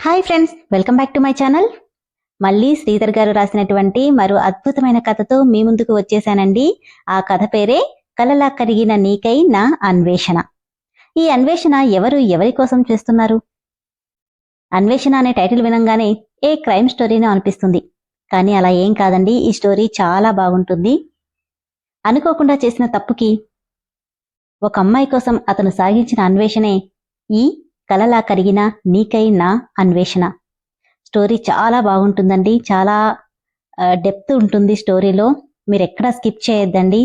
Hi friends welcome back to my channel మళ్ళీ శ్రీధర్ గారు రాసినటువంటి మరో అద్భుతమైన కథతో మీ ముందుకు వచ్చేసానండి. ఆ కథ పేరే కలలా కరిగిన నీకై నా అన్వేషణ. ఈ అన్వేషణ ఎవరు ఎవరి కోసం చేస్తున్నారు? అన్వేషణ అనే టైటిల్ వినంగానే ఏ క్రైమ్ స్టోరీనే అనిపిస్తుంది. కానీ అలా ఏం కాదండి ఈ స్టోరీ చాలా బాగుంటుంది. అనుకోకుండా చేసిన తప్పుకి ఒక అమ్మాయి కోసం అతను సాగించిన అన్వేషణే ఈ కలలా కరిగిన నీకై నా అన్వేషణ. స్టోరీ చాలా బాగుంటుందండి. చాలా డెప్త్ ఉంటుంది స్టోరీలో. మీరు ఎక్కడ స్కిప్ చేయొద్దండి.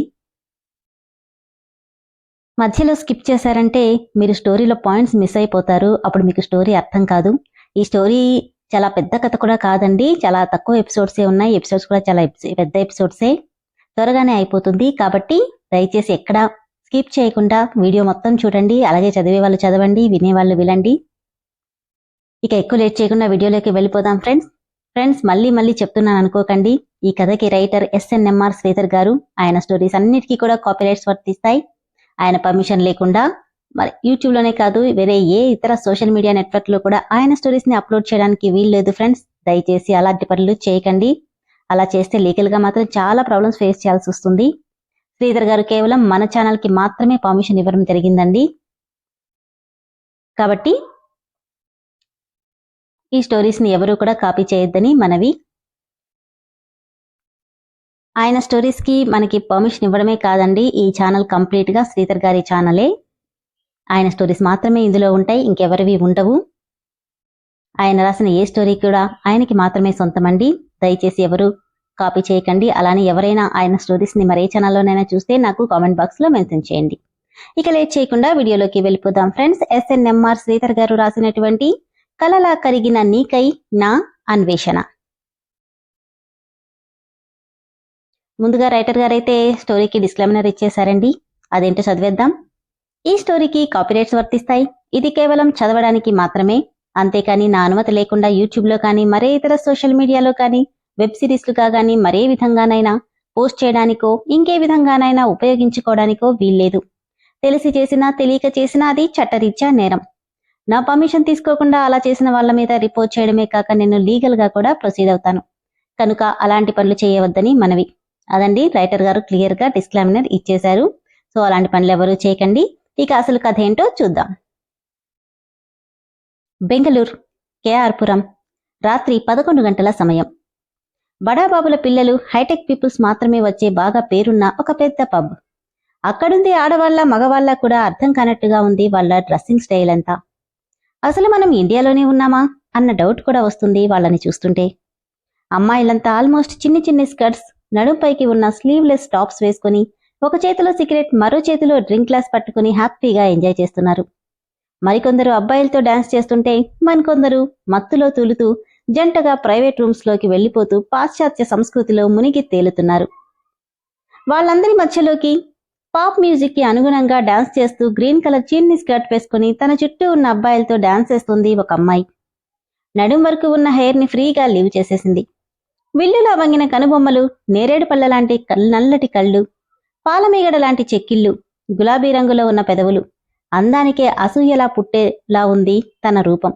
మధ్యలో స్కిప్ చేశారంటే మీరు స్టోరీలో పాయింట్స్ మిస్ అయిపోతారు. అప్పుడు మీకు స్టోరీ అర్థం కాదు. ఈ స్టోరీ చాలా పెద్ద కథ కూడా కాదండి. చాలా తక్కువ ఎపిసోడ్సే ఉన్నాయి. ఎపిసోడ్స్ కూడా చాలా పెద్ద ఎపిసోడ్సే. త్వరగానే అయిపోతుంది. కాబట్టి దయచేసి ఎక్కడ స్కిప్ చేయకుండా వీడియో మొత్తం చూడండి. అలాగే చదివే వాళ్ళు చదవండి వినేవాళ్ళు వినండి. ఇక ఎక్కువ లేట్ చేయకుండా వీడియోలోకి వెళ్ళిపోదాం ఫ్రెండ్స్. ఫ్రెండ్స్ మళ్ళీ మళ్ళీ చెప్తున్నాను అనుకోకండి. ఈ కథకి రైటర్ ఎస్ఎన్ఎంఆర్ శ్రీధర్ గారు ఆయన స్టోరీస్ అన్నిటికీ కూడా కాపీరైట్స్ వర్తిస్తాయి. ఆయన పర్మిషన్ లేకుండా మరి యూట్యూబ్లోనే కాదు వేరే ఏ ఇతర సోషల్ మీడియా నెట్వర్క్లో కూడా ఆయన స్టోరీస్ని అప్లోడ్ చేయడానికి వీల్లేదు ఫ్రెండ్స్. దయచేసి అలాంటి పనులు చేయకండి. అలా చేస్తే లీగల్గా మాత్రం చాలా ప్రాబ్లమ్స్ ఫేస్ చేయాల్సి వస్తుంది. శ్రీధర్ గారు కేవలం మన ఛానల్కి మాత్రమే పర్మిషన్ ఇవ్వడం జరిగిందండి. కాబట్టి ఈ స్టోరీస్ని ఎవరు కూడా కాపీ చేయొద్దని మనవి. ఆయన స్టోరీస్కి మనకి పర్మిషన్ ఇవ్వడమే కాదండి ఈ ఛానల్ కంప్లీట్గా శ్రీధర్ గారి ఛానలే. ఆయన స్టోరీస్ మాత్రమే ఇందులో ఉంటాయి ఇంకెవరివి ఉండవు. ఆయన రాసిన ఏ స్టోరీ కూడా ఆయనకి మాత్రమే సొంతమండి. దయచేసి ఎవరు కాపీ చేయకండి. అలానే ఎవరైనా ఆయన స్టోరీస్ని మరే ఛానల్లోనైనా చూస్తే నాకు కామెంట్ బాక్స్లో మెన్షన్ చేయండి. ఇక లేట్ చేయకుండా వీడియోలోకి వెళ్ళిపోదాం. ఫ్రెండ్స్ ఎస్ఎన్ఎంఆర్ శ్రీధర్ గారు రాసినటువంటి కలలా కరిగిన నీకై నా అన్వేషణ. ముందుగా రైటర్ గారైతే స్టోరీకి డిస్క్లైమర్ ఇచ్చేశారండి. అదేంటో చదివేద్దాం. ఈ స్టోరీకి కాపీరైట్స్ వర్తిస్తాయి. ఇది కేవలం చదవడానికి మాత్రమే. అంతేకాని నా అనుమతి లేకుండా యూట్యూబ్లో కానీ మరే ఇతర సోషల్ మీడియాలో కానీ వెబ్ సిరీస్లుగా కానీ మరే విధంగానైనా పోస్ట్ చేయడానికో ఇంకే విధంగానైనా ఉపయోగించుకోవడానికో వీల్లేదు. తెలిసి చేసినా తెలియక చేసినా అది చట్టరీత్యా నేరం. నా పర్మిషన్ తీసుకోకుండా అలా చేసిన వాళ్ళ మీద రిపోర్ట్ చేయడమే కాక నేను లీగల్గా కూడా ప్రొసీడ్ అవుతాను. కనుక అలాంటి పనులు చేయవద్దని మనవి. అదండి రైటర్ గారు క్లియర్గా డిస్క్లైమినర్ ఇచ్చేశారు. సో అలాంటి పనులు ఎవరూ చేయకండి. ఇక అసలు కథ ఏంటో చూద్దాం. బెంగళూరు కేఆర్పురం రాత్రి పదకొండు గంటల సమయం. బడాబాబుల పిల్లలు హైటెక్ పీపుల్స్ మాత్రమే వచ్చే బాగా పేరున్న ఒక పెద్ద పబ్. అక్కడుంది ఆడవాళ్ళ మగవాళ్ళ కూడా అర్థం కానట్టుగా ఉంది వాళ్ళ డ్రెస్సింగ్ స్టైల్ అంతా. అసలు మనం ఇండియాలోనే ఉన్నామా? అన్న డౌట్ కూడా వస్తుంది వాళ్ళని చూస్తుంటే. అమ్మాయిలంతా ఆల్మోస్ట్ చిన్ని చిన్ని స్కర్ట్స్ నడుంపైకి ఉన్న స్లీవ్లెస్ టాప్స్ వేసుకుని ఒక చేతిలో సిగరెట్ మరో చేతిలో డ్రింక్ గ్లాస్ పట్టుకుని హ్యాపీగా ఎంజాయ్ చేస్తున్నారు. మరికొందరు అబ్బాయిలతో డాన్స్ చేస్తుంటే మరికొందరు మత్తులో తూలుతూ జంటగా ప్రైవేట్ రూమ్స్లోకి వెళ్ళిపోతూ పాశ్చాత్య సంస్కృతిలో మునిగి తేలుతున్నారు. వాళ్ళందరి మధ్యలోకి పాప్ మ్యూజిక్కి అనుగుణంగా డాన్స్ చేస్తూ గ్రీన్ కలర్ చీన్ని స్కర్ట్ వేసుకుని తన చుట్టూ ఉన్న అబ్బాయిలతో డాన్స్ చేస్తుంది ఒక అమ్మాయి. నడుం వరకు ఉన్న హెయిర్ని ఫ్రీగా లీవ్ చేసేసింది. విల్లులా వంగిన కనుబొమ్మలు నేరేడు పళ్ళ లాంటి కల్- నల్లటి కళ్ళు పాలమీగడ లాంటి చెక్కిళ్ళు గులాబీ రంగులో ఉన్న పెదవులు అందానికే అసూయలా పుట్టేలా ఉంది తన రూపం.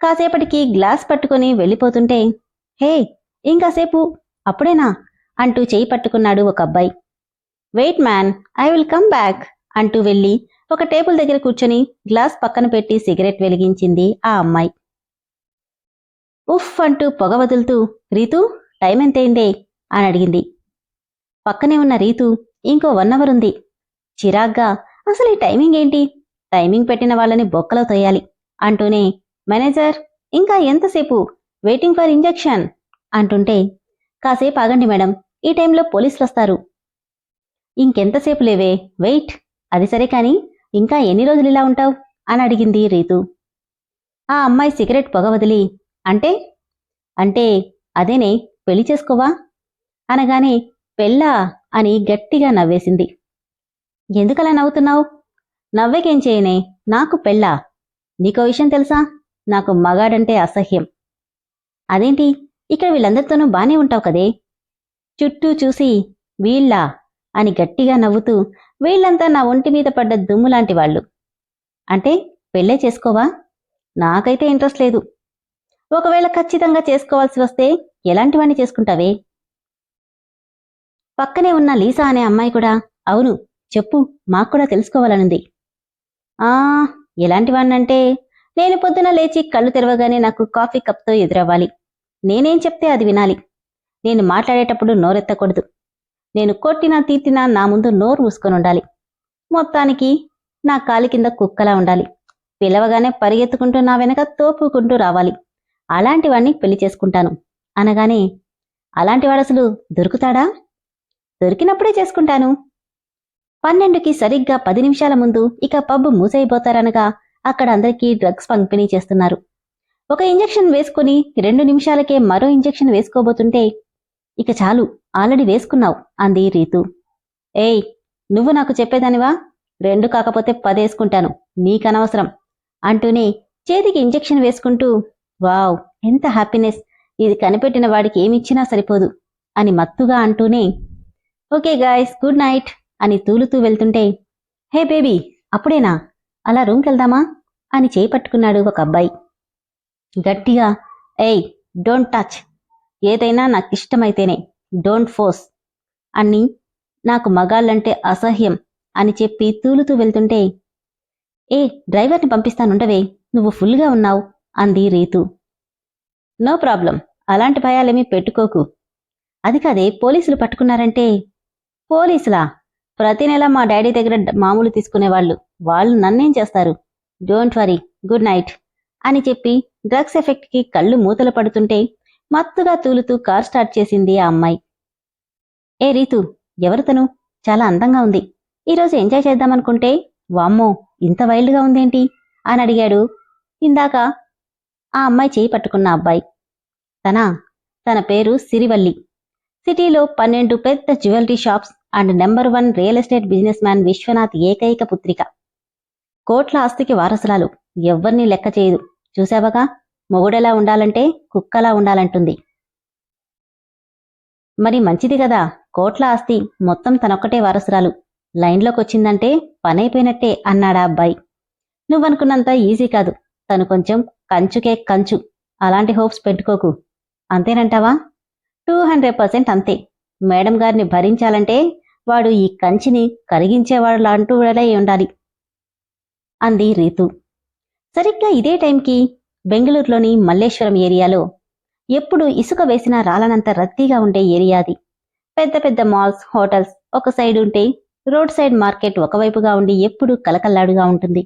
కాసేపటికి గ్లాస్ పట్టుకుని వెళ్ళిపోతుంటే హే ఇంకాసేపు అప్పుడేనా? అంటూ చేయి పట్టుకున్నాడు ఒక అబ్బాయి. Wait man I will come back అంటూ వెళ్ళి ఒక టేబుల్ దగ్గర కూర్చొని గ్లాస్ పక్కన పెట్టి సిగరెట్ వెలిగించింది ఆ అమ్మాయి. ఉఫ్ అంటూ పొగ వదులుతూ రీతు టైం ఎంతైందే? అని అడిగింది. పక్కనే ఉన్న రీతు ఇంకో వన్ అవర్ ఉంది. చిరాగ్గా అసలు ఈ టైమింగ్ ఏంటి? టైమింగ్ పెట్టిన వాళ్ళని బొక్కలో తోయాలి అంటూనే మేనేజర్ ఇంకా ఎంతసేపు? వెయిటింగ్ ఫర్ ఇంజెక్షన్ అంటుంటే కాసేపు ఆగండి మేడం ఈ టైంలో పోలీసులు వస్తారు ఇంకెంతసేపు లేవే? వెయిట్? అది సరే కాని ఇంకా ఎన్ని రోజులు ఇలా ఉంటావు? అని అడిగింది రీతు. ఆ అమ్మాయి సిగరెట్ పొగ వదిలి అంటే? అంటే అదేనే పెళ్ళి చేసుకోవా? అనగానే పెళ్ళా? అని గట్టిగా నవ్వేసింది. ఎందుకలా నవ్వుతున్నావు? నవ్వేకేం చేయనే? నాకు పెళ్ళా? నీకో విషయం తెలుసా? నాకు మగాడంటే అసహ్యం. అదేంటి? ఇక్కడ వీళ్ళందరితోనూ బానే ఉంటావు కదే? చుట్టూ చూసి వీళ్ళా? అని గట్టిగా నవ్వుతూ వీళ్ళంతా నా ఒంటి మీద పడ్డ దుమ్ము లాంటి వాళ్ళు. అంటే పెళ్ళే చేసుకోవా? నాకైతే ఇంట్రెస్ట్ లేదు. ఒకవేళ ఖచ్చితంగా చేసుకోవాల్సి వస్తే ఎలాంటివన్నీ చేసుకుంటావే? పక్కనే ఉన్న లీసా అనే అమ్మాయి కూడా అవును చెప్పు మాకు కూడా తెలుసుకోవాలనుంది. ఆ ఎలాంటివాణ్ణంటే నేను పొద్దున లేచి కళ్ళు తెరవగానే నాకు కాఫీ కప్తో ఎదురవ్వాలి. నేనేం చెప్తే అది వినాలి. నేను మాట్లాడేటప్పుడు నోరెత్తకూడదు. నేను కొట్టినా తీర్తినా నా ముందు నోరు మూసుకొని ఉండాలి. మొత్తానికి నా కాలి కింద కుక్కలా ఉండాలి. పిలవగానే పరిగెత్తుకుంటూ నా వెనక తోపుకుంటూ రావాలి. అలాంటి వాడిని పెళ్ళి చేసుకుంటాను. అనగానే అలాంటివాడు అసలు దొరుకుతాడా? దొరికినప్పుడే చేసుకుంటాను. పన్నెండుకి సరిగ్గా పది నిమిషాల ముందు ఇక పబ్బు మూసైపోతారనగా అక్కడ అందరికీ డ్రగ్స్ పంపిణీ చేస్తున్నారు. ఒక ఇంజెక్షన్ వేసుకుని రెండు నిమిషాలకే మరో ఇంజెక్షన్ వేసుకోబోతుంటే ఇక చాలు ఆల్రెడీ వేసుకున్నావు అంది రీతు. ఏయ్ నువ్వు నాకు చెప్పేదానివా? రెండు కాకపోతే పదేసుకుంటాను నీకనవసరం అంటూనే చేతికి ఇంజెక్షన్ వేసుకుంటూ వావ్ ఎంత హ్యాపీనెస్ ఇది కనిపెట్టిన వాడికి ఏమిచ్చినా సరిపోదు అని మత్తుగా అంటూనే ఓకే గాయస్ గుడ్ నైట్ అని తూలుతూ వెళ్తుంటే హే బేబీ అప్పుడేనా? అలా రూమ్కి వెళ్దామా అని చేయి పట్టుకున్నాడు ఒక అబ్బాయి. గట్టిగా ఏయ్ డోంట్ టచ్. ఏదైనా నాకు ఇష్టమైతేనే డోంట్ ఫోర్స్ అని నాకు మగాళ్ళంటే అసహ్యం అని చెప్పి తూలుతూ వెళ్తుంటే ఏ డ్రైవర్ని పంపిస్తానుండవే నువ్వు ఫుల్గా ఉన్నావు అంది రీతు. నో ప్రాబ్లం అలాంటి భయాలేమీ పెట్టుకోకు. అది కాదే పోలీసులు పట్టుకున్నారంటే పోలీసులా? ప్రతి నెల మా డాడీ దగ్గర మామూలు తీసుకునేవాళ్ళు. వాళ్ళు నన్నేం చేస్తారు? డోంట్ వరీ గుడ్ నైట్ అని చెప్పి డ్రగ్స్ ఎఫెక్ట్కి కళ్ళు మూతలు పడుతుంటే మత్తుగా తూలుతూ కార్ స్టార్ట్ చేసింది ఆ అమ్మాయి. ఏ రీతు ఎవరు తను? చాలా అందంగా ఉంది. ఈరోజు ఎంజాయ్ చేద్దామనుకుంటే వామ్మో ఇంత వైల్డ్గా ఉందేంటి? అని అడిగాడు. ఇందాక ఆ అమ్మాయి చేయి పట్టుకున్న అబ్బాయి. తనా? తన పేరు సిరివల్లి. సిటీలో పన్నెండు పెద్ద jewellery shops and number one real estate business man Viswanath ఏకైక పుత్రిక. కోట్ల ఆస్తికి వారసురాలు. ఎవ్వర్ని లెక్క చేయదు. చూసావగా మొగుడెలా ఉండాలంటే కుక్కలా ఉండాలంటుంది. మరి మంచిది కదా. కోట్ల ఆస్తి మొత్తం తనొక్కటే వారసురాలు. లైన్లోకి వచ్చిందంటే పనైపోయినట్టే అన్నాడా అబ్బాయి. నువ్వనుకున్నంత ఈజీ కాదు. తను కొంచెం కంచుకే కంచు. అలాంటి హోప్స్ పెట్టుకోకు. అంతేనంటావా? టూ హండ్రెడ్ పర్సెంట్ అంతే. మేడం గారిని భరించాలంటే వాడు ఈ కంచిని కరిగించేవాడు లాంటూ ఉండాలి. అంది రీతు. సరిగ్గా ఇదే టైంకి బెంగళూరులోని మల్లేశ్వరం ఏరియాలో ఎప్పుడు ఇసుక వేసినా రాలనంత రద్దీగా ఉండే ఏరియాది పెద్ద పెద్ద మాల్స్ హోటల్స్ ఒక సైడ్ ఉంటే రోడ్ సైడ్ మార్కెట్ ఒకవైపుగా ఉండి ఎప్పుడూ కలకల్లాడుగా ఉంటుంది.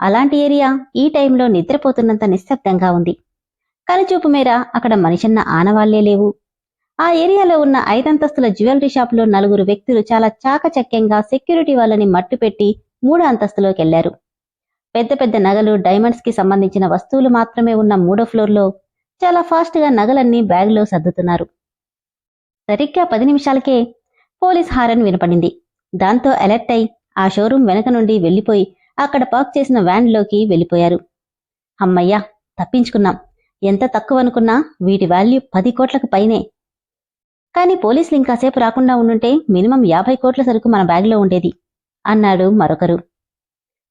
అలాంటి ఏరియా ఈ టైంలో నిద్రపోతున్నంత నిశ్శబ్దంగా ఉంది. కనుచూపు మేర అక్కడ మనిషన్న ఆనవాళ్ళే లేవు. ఆ ఏరియాలో ఉన్న ఐదంతస్తుల జ్యువెలరీ షాపులో నలుగురు వ్యక్తులు చాలా చాకచక్యంగా సెక్యూరిటీ వాళ్ళని మట్టుపెట్టి మూడో అంతస్తులోకి వెళ్ళారు పెద్ద పెద్ద నగలు డైమండ్స్కి సంబంధించిన వస్తువులు మాత్రమే ఉన్న మూడో ఫ్లోర్లో చాలా ఫాస్ట్గా నగలన్నీ బ్యాగులో సర్దుతున్నారు. సరిగ్గా పది నిమిషాలకే పోలీస్ హారన్ వినపడింది. దాంతో అలర్ట్ అయి ఆ షోరూం వెనక నుండి వెళ్ళిపోయి అక్కడ పార్క్ చేసిన వ్యాన్లోకి వెళ్ళిపోయారు. అమ్మయ్యా తప్పించుకున్నాం. ఎంత తక్కువ అనుకున్నా వీటి వాల్యూ పది కోట్లకు పైనే. కానీ పోలీసులు ఇంకాసేపు రాకుండా ఉండుంటే మినిమం యాభై కోట్ల సరుకు మన బ్యాగ్లో ఉండేది అన్నాడు మరొకరు.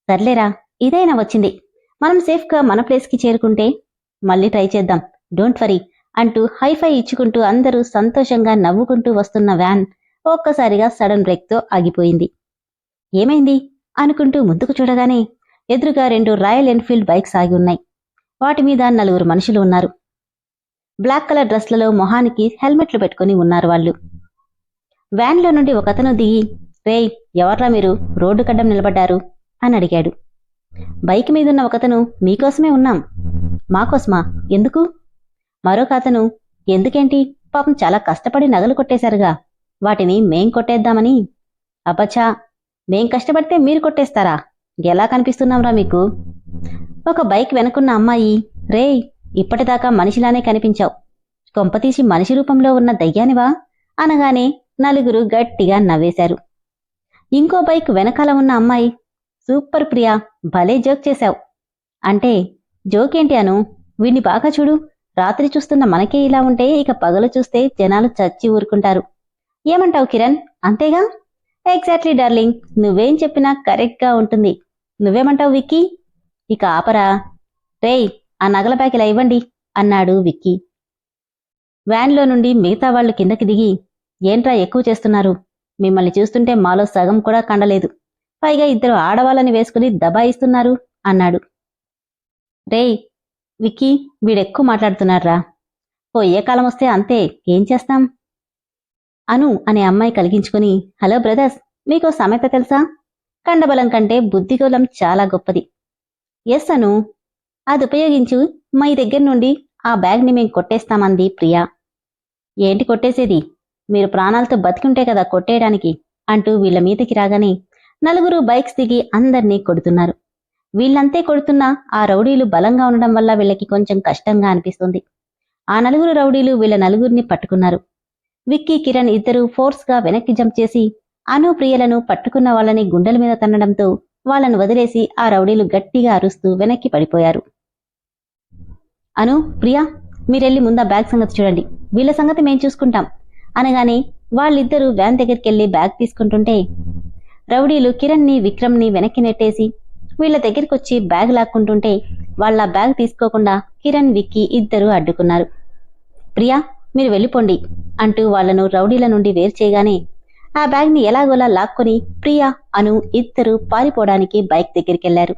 సర్లేరా ఇదైనా వచ్చింది. మనం సేఫ్గా మన ప్లేస్కి చేరుకుంటే మళ్ళీ ట్రై చేద్దాం. డోంట్ వరీ అంటూ హైఫై ఇచ్చుకుంటూ అందరూ సంతోషంగా నవ్వుకుంటూ వస్తున్న వ్యాన్ ఒక్కసారిగా సడన్ బ్రేక్తో ఆగిపోయింది. ఏమైంది? అనుకుంటూ ముందుకు చూడగానే ఎదురుగా రెండు రాయల్ ఎన్ఫీల్డ్ బైక్స్ ఆగి ఉన్నాయి. వాటి మీద నలుగురు మనుషులు ఉన్నారు. బ్లాక్ కలర్ డ్రెస్లలో మొహానికి హెల్మెట్లు పెట్టుకుని ఉన్నారు వాళ్ళు. వ్యాన్లో నుండి ఒకతను దిగి రేయ్ ఎవర్రా మీరు? రోడ్డు కడ్డం నిలబడ్డారు? అని అడిగాడు. బైక్ మీదున్న ఒకతను మీకోసమే ఉన్నాం. మాకోసమా? ఎందుకు? మరొక అతను ఎందుకేంటి? పాపం చాలా కష్టపడి నగలు కొట్టేశారుగా. వాటిని మేం కొట్టేద్దామని. అబ్బచ్చా! మేం కష్టపడితే మీరు కొట్టేస్తారా? ఎలా కనిపిస్తున్నాంరా మీకు? ఒక బైక్ వెనుకున్న అమ్మాయి రేయ్ ఇప్పటిదాకా మనిషిలానే కనిపించావు. కొంపతీసి మనిషి రూపంలో ఉన్న దయ్యానివా? అనగానే నలుగురు గట్టిగా నవ్వేశారు. ఇంకో బైక్ వెనకాల ఉన్న అమ్మాయి సూపర్ ప్రియా భలే జోక్ చేశావు. అంటే జోకేంటి అను? వీడిని బాగా చూడు. రాత్రి చూస్తున్న మనకే ఇలా ఉంటే ఇక పగలు చూస్తే జనాలు చచ్చి ఊరుకుంటారు. ఏమంటావు కిరణ్? అంతేగా? ఎగ్జాక్ట్లీ డార్లింగ్ నువ్వేం చెప్పినా కరెక్ట్గా ఉంటుంది. నువ్వేమంటావు విక్కీ? ఇక ఆపరా. రేయ్ ఆ నగల ప్యాకెలా ఇవ్వండి అన్నాడు విక్కీ. వ్యాన్లో నుండి మిగతా వాళ్ళు కిందకి దిగి ఏంట్రా ఎక్కువ చేస్తున్నారు? మిమ్మల్ని చూస్తుంటే మాలో సగం కూడా కండలేదు. పైగా ఇద్దరు ఆడవాళ్ళని వేసుకుని దబాయిస్తున్నారు అన్నాడు. రేయ్ విక్కీ వీడెక్కువ మాట్లాడుతున్నారా ఓ ఏ కాలం వస్తే అంతే ఏం చేస్తాం? అను అనే అమ్మాయి కలిగించుకుని హలో బ్రదర్స్ మీకు సమేత తెలుసా? కండబలం కంటే బుద్ధిగోళం చాలా గొప్పది. ఎస్ అను. అది ఉపయోగించు. మా దగ్గర నుండి ఆ బ్యాగ్ని మేం కొట్టేస్తామంది ప్రియా. ఏంటి కొట్టేసేది? మీరు ప్రాణాలతో బతికుంటే కదా కొట్టేయడానికి అంటూ వీళ్ళ మీదకి రాగానే నలుగురు బైక్స్ దిగి అందర్నీ కొడుతున్నారు. వీళ్ళంతే కొడుతున్నా ఆ రౌడీలు బలంగా ఉండడం వల్ల వీళ్ళకి కొంచెం కష్టంగా అనిపిస్తుంది. ఆ నలుగురు రౌడీలు వీళ్ళ నలుగురిని పట్టుకున్నారు. విక్కీ కిరణ్ ఇద్దరు ఫోర్స్గా వెనక్కి జంప్ చేసి అను ప్రియలను పట్టుకున్న వాళ్ళని గుండెల మీద తన్నడంతో వాళ్ళను వదిలేసి ఆ రౌడీలు గట్టిగా అరుస్తూ వెనక్కి పడిపోయారు. అను ప్రియా మీరెళ్ళి ముందా బ్యాగ్ సంగతి చూడండి. వీళ్ళ సంగతి మేం చూసుకుంటాం. అనగానే వాళ్ళిద్దరూ వ్యాన్ దగ్గరికి వెళ్ళి బ్యాగ్ తీసుకుంటుంటే రౌడీలు కిరణ్ని విక్రమ్ని వెనక్కి నెట్టేసి వీళ్ళ దగ్గరికొచ్చి బ్యాగ్ లాక్కుంటుంటే వాళ్ళ బ్యాగ్ తీసుకోకుండా కిరణ్ విక్కీ ఇద్దరూ అడ్డుకున్నారు. ప్రియా మీరు వెళ్ళిపోండి అంటూ వాళ్ళను రౌడీల నుండి వేరు చేయగానే ఆ బ్యాగ్ని ఎలాగోలా లాక్కొని ప్రియా అను ఇద్దరు పారిపోవడానికి బైక్ దగ్గరికెళ్ళారు.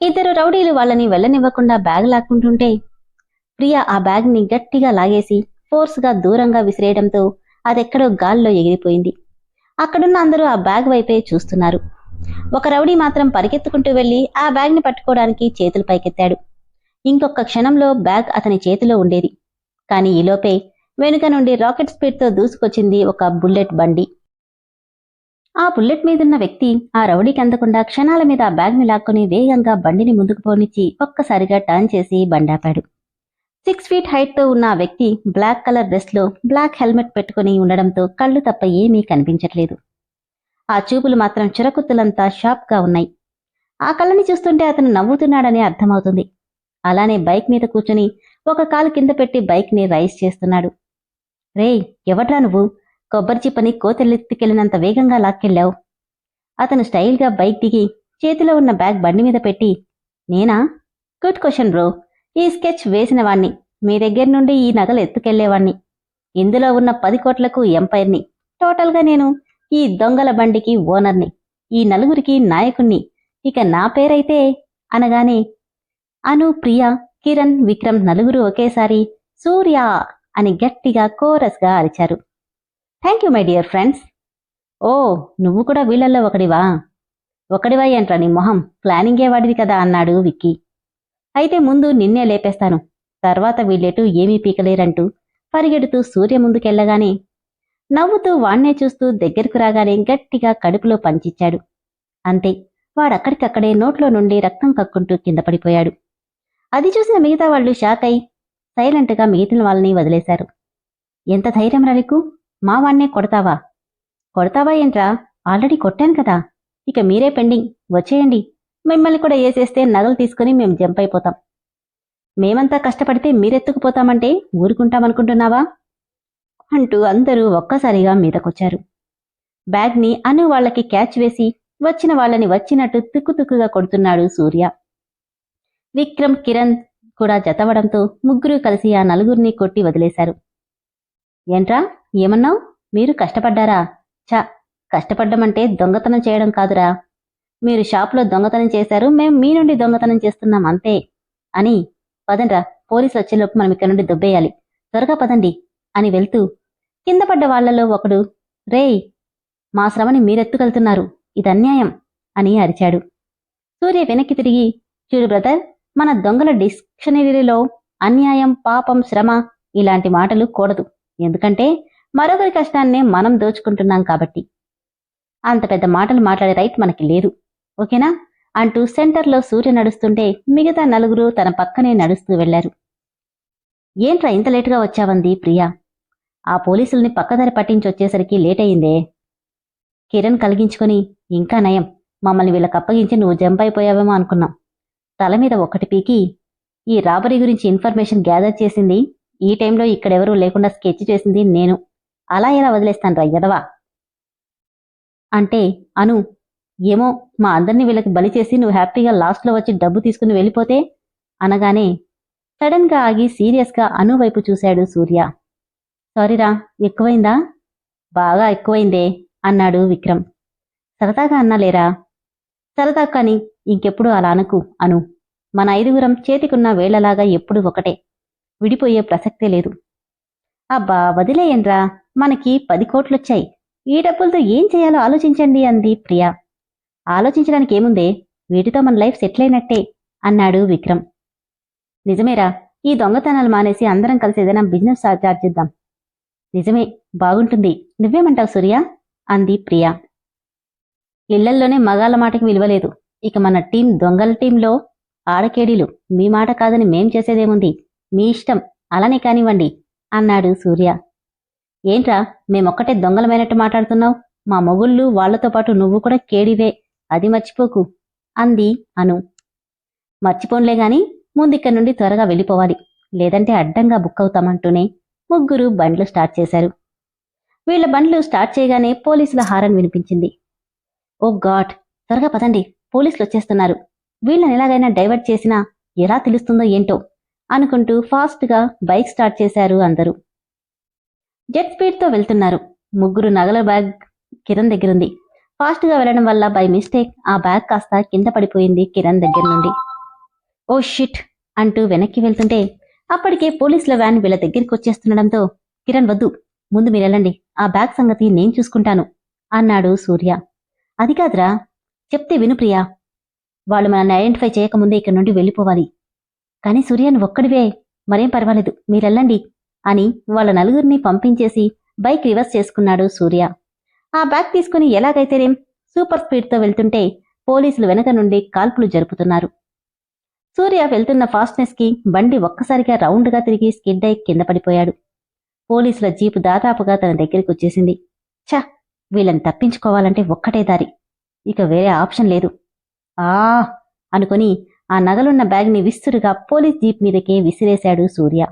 ఇద్దరు రౌడీలు వాళ్ళని వెళ్ళనివ్వకుండా బ్యాగ్ లాక్కుంటుంటే ప్రియా ఆ బ్యాగ్ని గట్టిగా లాగేసి ఫోర్స్గా దూరంగా విసిరేయడంతో అదెక్కడో గాల్లో ఎగిరిపోయింది. అక్కడున్న అందరూ ఆ బ్యాగ్ వైపే చూస్తున్నారు. ఒక రౌడీ మాత్రం పరిగెత్తుకుంటూ వెళ్ళి ఆ బ్యాగ్ని పట్టుకోవడానికి చేతులు పైకెత్తాడు. ఇంకొక క్షణంలో బ్యాగ్ అతని చేతిలో ఉండేది. కానీ ఈలోపే వెనుక నుండి రాకెట్ స్పీడ్తో దూసుకొచ్చింది ఒక బుల్లెట్ బండి. ఆ బుల్లెట్ మీదున్న వ్యక్తి ఆ రౌడీకి అందకుండా క్షణాల మీద ఆ బ్యాగ్ని లాక్కొని వేగంగా బండిని ముందుకు పోనిచ్చి ఒక్కసారిగా టర్న్ చేసి బండాపాడు. సిక్స్ ఫీట్ హైట్తో ఉన్న ఆ వ్యక్తి బ్లాక్ కలర్ డ్రెస్లో బ్లాక్ హెల్మెట్ పెట్టుకుని ఉండడంతో కళ్ళు తప్ప ఏమీ కనిపించట్లేదు. ఆ చూపులు మాత్రం చిరకుత్తులంతా షాప్గా ఉన్నాయి. ఆ కళ్ళని చూస్తుంటే అతను నవ్వుతున్నాడని అర్థమవుతుంది. అలానే బైక్ మీద కూర్చుని ఒక కాలు కింద పెట్టి బైక్ని రైస్ చేస్తున్నాడు. రేయ్ ఎవట్రా నువ్వు? కొబ్బరి చిప్పని కోతెల్లెత్తికెళ్ళినంత వేగంగా లాక్కెళ్ళావు. అతను స్టైల్గా బైక్ దిగి చేతిలో ఉన్న బ్యాగ్ బండి మీద పెట్టి నేనా? Good question bro. ఈ స్కెచ్ వేసినవాణ్ణి. మీ దగ్గర నుండి ఈ నగలు ఎత్తుకెళ్ళేవాణ్ణి. ఇందులో ఉన్న పది కోట్లకు ఎంపైర్ని. టోటల్గా నేను ఈ దొంగల బండికి ఓనర్ని. ఈ నలుగురికి నాయకుణ్ణి. ఇక నా పేరైతే అనగానే అను ప్రియ కిరణ్ విక్రమ్ నలుగురు ఒకేసారి సూర్య అని గట్టిగా కోరస్గా అరిచారు. Thank you my dear friends. ఓ నువ్వు కూడా వీళ్ళల్లో ఒకడివా? ఒకడివా ఏంట్రా నీ మొహం? ప్లానింగే వాడిది కదా అన్నాడు విక్కీ. అయితే ముందు నిన్నే లేపేస్తాను. తర్వాత వీళ్ళెటు ఏమీ పీకలేరంటూ పరిగెడుతూ సూర్య ముందుకెళ్ళగానే నవ్వుతూ వాణ్ణే చూస్తూ దగ్గరకు రాగానే గట్టిగా కడుపులో పంచిచ్చాడు. అంతే వాడక్కడికక్కడే నోట్లో నుండి రక్తం కక్కుంటూ కింద పడిపోయాడు. అది చూసిన మిగతా వాళ్ళు షాక్ అయి సైలెంట్గా మిగిలిన వాళ్ళని వదిలేశారు. ఎంత ధైర్యం రవికు మా వాణ్ణే కొడతావా? కొడతావా ఏంట్రా? ఆల్రెడీ కొట్టాను కదా. ఇక మీరే పెండింగ్. వచ్చేయండి. మిమ్మల్ని కూడా వేసేస్తే నగలు తీసుకుని మేము జంప్ అయిపోతాం. మేమంతా కష్టపడితే మీరెత్తుకుపోతామంటే ఊరుకుంటామనుకుంటున్నావా? అంటూ అందరూ ఒక్కసారిగా మీదకొచ్చారు. బ్యాగ్ని అను వాళ్ళకి క్యాచ్ వేసి వచ్చిన వాళ్ళని వచ్చినట్టు తుక్కుతుక్కుగా కొడుతున్నాడు సూర్య. విక్రమ్ కిరణ్ కూడా జతవడంతో ముగ్గురు కలిసి ఆ నలుగురిని కొట్టి వదిలేశారు. ఏంట్రా ఏమన్నావు? మీరు కష్టపడ్డారా? చ కష్టపడ్డమంటే దొంగతనం చేయడం కాదురా. మీరు షాప్లో దొంగతనం చేశారు మేం మీ నుండి దొంగతనం చేస్తున్నాం అంతే. అని పదండ్రా పోలీసు వచ్చేలోపు మనం ఇక్కడ నుండి దుబ్బేయాలి. త్వరగా పదండి అని వెళ్తూ కింద పడ్డ వాళ్ళలో ఒకడు రేయ్ మా శ్రమని మీరెత్తుకెళ్తున్నారు ఇది అన్యాయం అని అరిచాడు. సూర్య వెనక్కి తిరిగి చూడు బ్రదర్ మన దొంగల డిక్షనరీలో అన్యాయం పాపం శ్రమ ఇలాంటి మాటలు కూడదు. ఎందుకంటే మరొకరి కష్టాన్నే మనం దోచుకుంటున్నాం కాబట్టి. అంత పెద్ద మాటలు మాట్లాడే రైట్ మనకి లేదు. ఓకేనా? అంటూ సెంటర్లో సూర్య నడుస్తుంటే మిగతా నలుగురు తన పక్కనే నడుస్తూ వెళ్ళారు. ఏంట్రా ఇంత లేటుగా వచ్చావంది ప్రియా? ఆ పోలీసుల్ని పక్కదారి పట్టించొచ్చేసరికి లేట్ అయిందే కిరణ్ కలిగించుకొని ఇంకా నయం. మమ్మల్ని వీళ్ళకి అప్పగించి నువ్వు జంప్ అయిపోయావేమో అనుకున్నాం. తల మీద ఒక్కటి పీకి ఈ రాబరీ గురించి ఇన్ఫర్మేషన్ గ్యాదర్ చేసింది ఈ టైంలో ఇక్కడెవరూ లేకుండా స్కెచ్ చేసింది నేను. అలా ఎలా వదిలేస్తాను రా ఎదవా? అంటే అను ఏమో మా అందరినీ వీళ్ళకి బలి చేసి నువ్వు హ్యాపీగా లాస్ట్లో వచ్చి డబ్బు తీసుకుని వెళ్ళిపోతే? అనగానే సడన్గా ఆగి సీరియస్గా అను వైపు చూశాడు సూర్య. సారీరా ఎక్కువైందా? బాగా ఎక్కువైందే అన్నాడు విక్రమ్. సరదాగా అన్నాలేరా? సరదా కాని ఇంకెప్పుడు అలా అనకు అను. మన ఐదుగురం చేతికున్న వేళ్ళలాగా ఎప్పుడు ఒకటే. విడిపోయే ప్రసక్తే లేదు. అబ్బా వదిలేయండ్రా. మనకి పది కోట్లొచ్చాయి. ఈ డబ్బులతో ఏం చేయాలో ఆలోచించండి అంది ప్రియా. ఆలోచించడానికి ఏముందే? వీటితో మన లైఫ్ సెటిల్ అయినట్టే అన్నాడు విక్రమ్. నిజమేరా ఈ దొంగతనాలు మానేసి అందరం కలిసి ఏదైనా బిజినెస్ స్టార్ట్ చేద్దాం. నిజమే బాగుంటుంది. నువ్వేమంటావు సూర్య? అంది ప్రియా. ఇళ్ళల్లోనే మగాళ్ళ మాటకి విలువలేదు ఇక మన టీం దొంగల టీంలో ఆడకేడీలు. మీ మాట కాదని మేం చేసేదేముంది? మీ ఇష్టం. అలానే కానివ్వండి అన్నాడు సూర్య. ఏంట్రా మేమొక్కటే దొంగలమైనట్టు మాట్లాడుతున్నావు? మా మొగుళ్ళు వాళ్ళతో పాటు నువ్వు కూడా కేడివే. అది మర్చిపోకు అంది అను. మర్చిపోన్లే గాని ముందిక్కడి నుండి త్వరగా వెళ్ళిపోవాలి. లేదంటే అడ్డంగా బుక్ అవుతామంటూనే ముగ్గురు బండ్లు స్టార్ట్ చేశారు. వీళ్ళ బండ్లు స్టార్ట్ చేయగానే పోలీసుల హారన్ వినిపించింది. ఓ గాడ్ త్వరగా పదండి పోలీసులు వచ్చేస్తున్నారు. వీళ్ళని ఎలాగైనా డైవర్ట్ చేసినా ఎలా తెలుస్తుందో ఏంటో అనుకుంటూ ఫాస్ట్గా బైక్ స్టార్ట్ చేశారు అందరూ. జెట్ స్పీడ్తో వెళ్తున్నారు. ముగ్గురు నగల బ్యాగ్ కిరణ్ దగ్గరుంది. ఫాస్ట్గా వెళ్ళడం వల్ల బై మిస్టేక్ ఆ బ్యాగ్ కాస్త కింద పడిపోయింది కిరణ్ దగ్గర నుండి. Oh shit! అంటూ వెనక్కి వెళ్తుంటే అప్పటికే పోలీసుల వ్యాన్ వీళ్ళ దగ్గరికి వచ్చేస్తుండడంతో కిరణ్ వద్దు ముందు మీరెళ్ళండి ఆ బ్యాగ్ సంగతి నేను చూసుకుంటాను అన్నాడు సూర్య. అది కాదురా చెప్తే విను ప్రియా వాళ్ళు మనల్ని ఐడెంటిఫై చేయకముందే ఇక్కడి నుండి వెళ్ళిపోవాలి. కానీ సూర్యను ఒక్కడివే మరేం పర్వాలేదు మీరెళ్ళండి అని వాళ్ళ నలుగురిని పంపించేసి బైక్ రివర్స్ చేసుకున్నాడు సూర్య. ఆ బ్యాగ్ తీసుకుని ఎలాగైతేనేం సూపర్ స్పీడ్తో వెళ్తుంటే పోలీసులు వెనక నుండి కాల్పులు జరుపుతున్నారు. సూర్య వెళ్తున్న ఫాస్ట్నెస్కి బండి ఒక్కసారిగా రౌండ్గా తిరిగి స్కిడ్ అయి కింద పడిపోయాడు. పోలీసుల జీపు దాదాపుగా తన దగ్గరికి వచ్చేసింది. ఛ! వీళ్ళని తప్పించుకోవాలంటే ఒక్కటే దారి. ఇక వేరే ఆప్షన్ లేదు. ఆ! అనుకుని ఆ నగలున్న బ్యాగ్ని విస్తురుగా పోలీస్ జీప్ మీదకే విసిరేశాడు సూర్య.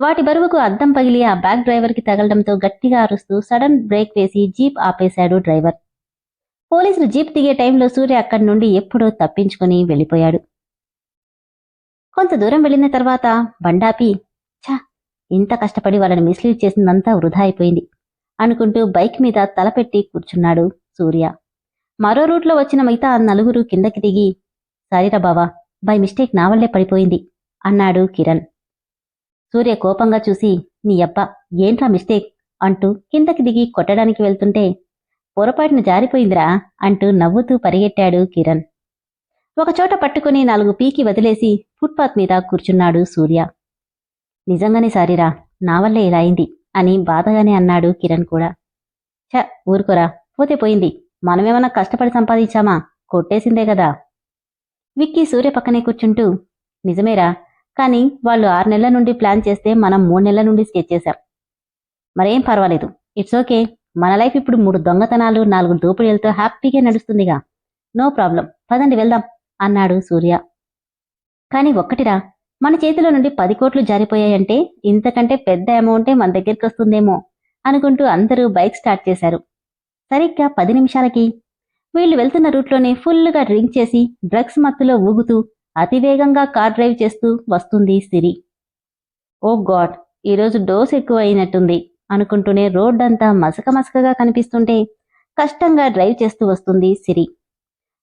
వాటి బరువుకు అద్దం పగిలి ఆ బ్యాగ్ డ్రైవర్కి తగలడంతో గట్టిగా అరుస్తూ సడన్ బ్రేక్ వేసి జీప్ ఆపేశాడు డ్రైవర్. పోలీసులు జీప్ దిగే టైంలో సూర్య అక్కడి నుండి ఎప్పుడో తప్పించుకుని వెళ్ళిపోయాడు. కొంత దూరం వెళ్ళిన తర్వాత బండాపి ఛా ఇంత కష్టపడి వాళ్ళని మిస్లీడ్ చేసిందంతా వృధా అయిపోయింది అనుకుంటూ బైక్ మీద తలపెట్టి కూర్చున్నాడు సూర్య. మరో రూట్లో వచ్చిన మిగతా నలుగురు కిందకి దిగి సారీరా బావా బై మిస్టేక్ నా వల్లే పడిపోయింది అన్నాడు కిరణ్. సూర్య కోపంగా చూసి నీ అబ్బా ఏంట్రా మిస్టేక్? అంటూ కిందకి దిగి కొట్టడానికి వెళ్తుంటే పొరపాటున జారిపోయిందిరా? అంటూ నవ్వుతూ పరిగెట్టాడు కిరణ్. ఒకచోట పట్టుకుని నాలుగు పీకి వదిలేసి ఫుట్పాత్ మీద కూర్చున్నాడు సూర్య. నిజంగానే సారీరా నా వల్లే ఇలా అయింది అని బాధగానే అన్నాడు కిరణ్ కూడా. చ ఊరుకోరా పోతే పోయింది. మనమేమన్నా కష్టపడి సంపాదించామా? కొట్టేసిందే కదా. విక్కీ సూర్య పక్కనే కూర్చుంటూ నిజమేరా కానీ వాళ్ళు ఆరు నెలల నుండి ప్లాన్ చేస్తే మనం మూడు నెలల నుండి స్కెచ్ చేశాం. మరేం పర్వాలేదు. It's okay. మన లైఫ్ ఇప్పుడు మూడు దొంగతనాలు నాలుగు దోపిడీలతో హ్యాపీగా నడుస్తుందిగా. No problem. పదండి వెళ్దాం అన్నాడు సూర్య. కానీ ఒక్కటిరా మన చేతిలో నుండి పది కోట్లు జారిపోయాయంటే ఇంతకంటే పెద్ద అమౌంటే మన దగ్గరికి వస్తుందేమో అనుకుంటూ అందరూ బైక్ స్టార్ట్ చేశారు. సరిగ్గా పది నిమిషాలకి వీళ్ళు వెళ్తున్న రూట్లోనే ఫుల్గా డ్రింక్ చేసి డ్రగ్స్ మత్తులో ఊగుతూ అతివేగంగా కార్ డ్రైవ్ చేస్తూ వస్తుంది సిరి. ఓ గాడ్ ఈరోజు డోస్ ఎక్కువ అయినట్టుంది అనుకుంటూనే రోడ్డంతా మసక మసకగా కనిపిస్తుంటే కష్టంగా డ్రైవ్ చేస్తూ వస్తుంది సిరి.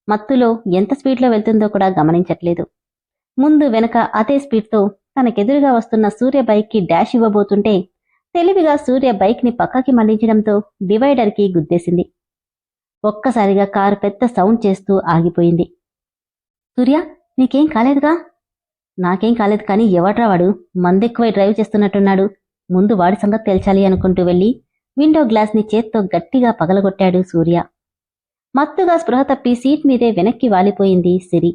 మత్తులో ఎంత స్పీడ్లో వెళ్తుందో కూడా గమనించట్లేదు. ముందు వెనక అదే స్పీడ్తో తనకెదురుగా వస్తున్న సూర్య బైక్కి డాష్ ఇవ్వబోతుంటే తెలివిగా సూర్య బైక్ని పక్కకి మళ్ళించడంతో డివైడర్కి గుద్దేసింది. ఒక్కసారిగా కారు పెద్ద సౌండ్ చేస్తూ ఆగిపోయింది. సూర్య నీకేం కాలేదుగా? నాకేం కాలేదు కానీ ఎవట్రా వాడు? మందెక్కువై డ్రైవ్ చేస్తున్నట్టున్నాడు. ముందు వాడి సంగతి తేల్చాలి అనుకుంటూ వెళ్ళి విండో గ్లాస్ని చేత్తో గట్టిగా పగలగొట్టాడు సూర్య. మత్తుగా స్పృహ తప్పి సీట్ మీదే వెనక్కి వాలిపోయింది సిరి.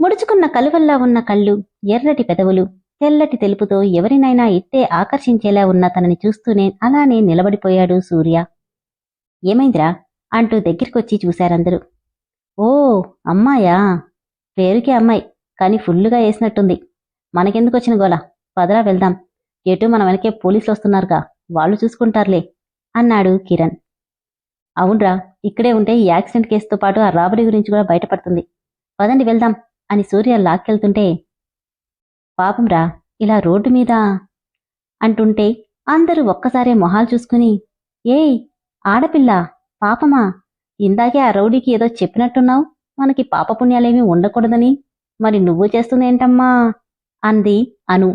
ముడుచుకున్న కలువల్లా ఉన్న కళ్ళు ఎర్రటి పెదవులు తెల్లటి తెలుపుతో ఎవరినైనా ఇట్టే ఆకర్షించేలా ఉన్న తనని చూస్తూనే అలానే నిలబడిపోయాడు సూర్య. ఏమైందిరా? అంటూ దగ్గరికొచ్చి చూశారందరూ. ఓ అమ్మాయా? పేరుకే అమ్మాయి కానీ ఫుల్లుగా వేసినట్టుంది మనకెందుకు వచ్చిన గోలా? పదరా వెళ్దాం. ఎటు మన వెనకే పోలీసులు వస్తున్నారుగా వాళ్ళు చూసుకుంటారులే అన్నాడు కిరణ్. అవునరా ఇక్కడే ఉంటే ఈ యాక్సిడెంట్ కేసుతో పాటు ఆ రాబరీ గురించి కూడా బయటపడుతుంది. పదండి వెళ్దాం అని సూర్య లాక్కెళ్తుంటే పాపంరా ఇలా రోడ్డు మీద అంటుంటే అందరూ ఒక్కసారే మొహాలు చూసుకుని ఏయ్ ఆడపిల్ల పాపమా ఇందాకే ఆ రౌడీకి ఏదో చెప్పినట్టున్నావు? మనకి పాపపుణ్యాలేమీ ఉండకూడదని. మరి నువ్వు చేస్తుందేంటమ్మా? అంది అను.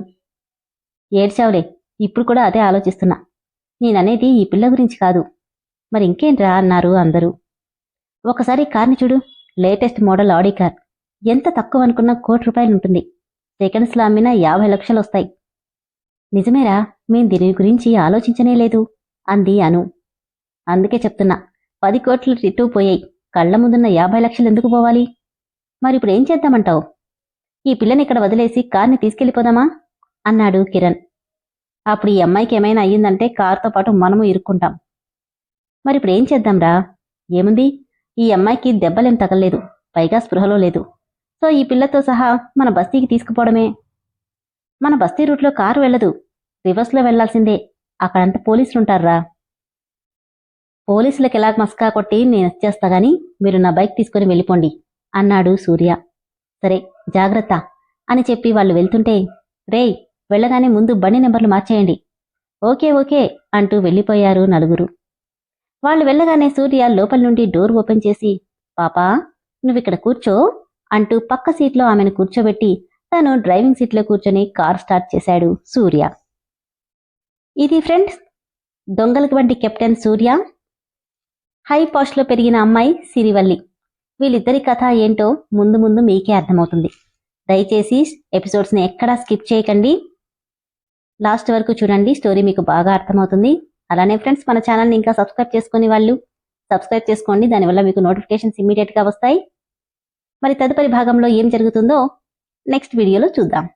ఏడ్చావులే ఇప్పుడు కూడా అదే ఆలోచిస్తున్నా. నేననేది ఈ పిల్ల గురించి కాదు. మరి ఇంకేంట్రా అన్నారు అందరూ. ఒకసారి కార్ని చూడు లేటెస్ట్ మోడల్ ఆడీ కార్. ఎంత తక్కువ అనుకున్నా కోటి రూపాయలు ఉంటుంది సెకండ్స్లో అమ్మినా యాభై లక్షలు వస్తాయి నిజమేరా మేం దీని గురించి ఆలోచించనే లేదు అంది అను. అందుకే చెప్తున్నా పది కోట్లు రిటూ పోయాయి. కళ్ళ ముందున్న యాభై లక్షలు ఎందుకు పోవాలి? మరి ఇప్పుడు ఏం చేద్దామంటావు? ఈ పిల్లని ఇక్కడ వదిలేసి కార్ని తీసుకెళ్ళిపోదామా? అన్నాడు కిరణ్. అప్పుడు ఈ అమ్మాయికి ఏమైనా అయ్యిందంటే కారుతో పాటు మనము ఇరుక్కుంటాం. మరి ఇప్పుడు ఏం చేద్దాంరా ఏముంది? ఈ అమ్మాయికి దెబ్బలేం తగలలేదు పైగా స్పృహలో లేదు. సో ఈ పిల్లతో సహా మన బస్తీకి తీసుకుపోవడమే. మన బస్తీ రూట్లో కారు వెళ్ళదు. రివర్స్లో వెళ్ళాల్సిందే అక్కడంతా పోలీసులుంటారా పోలీసులకు ఎలా మస్కా కొట్టి నేను వచ్చేస్తా గాని మీరు నా బైక్ తీసుకుని వెళ్ళిపోండి అన్నాడు సూర్య. సరే జాగ్రత్త అని చెప్పి వాళ్ళు వెళ్తుంటే రేయ్ వెళ్ళగానే ముందు బండి నెంబర్లు మార్చేయండి. ఓకే ఓకే అంటూ వెళ్ళిపోయారు నలుగురు. వాళ్ళు వెళ్ళగానే సూర్య లోపల నుండి డోర్ ఓపెన్ చేసి పాపా నువ్విక్కడ కూర్చో అంటూ పక్క సీట్లో ఆమెను కూర్చోబెట్టి తను డ్రైవింగ్ సీట్లో కూర్చొని కార్ స్టార్ట్ చేశాడు సూర్య. ఇది ఫ్రెండ్స్ దొంగలకు వంటి కెప్టెన్ సూర్య హై పోస్ట్లో పెరిగిన అమ్మాయి సిరివల్లి. వీళ్ళిద్దరి కథ ఏంటో ముందు ముందు మీకే అర్థమవుతుంది. దయచేసి ఎపిసోడ్స్ని ఎక్కడా స్కిప్ చేయకండి. లాస్ట్ వరకు చూడండి స్టోరీ మీకు బాగా అర్థమవుతుంది. అలానే ఫ్రెండ్స్ మన ఛానల్ని ఇంకా సబ్స్క్రైబ్ చేసుకుని వాళ్ళు సబ్స్క్రైబ్ చేసుకోండి. దానివల్ల మీకు నోటిఫికేషన్స్ ఇమీడియట్గా వస్తాయి. మరి తదుపరి భాగంలో ఏం జరుగుతుందో నెక్స్ట్ వీడియోలో చూద్దాం.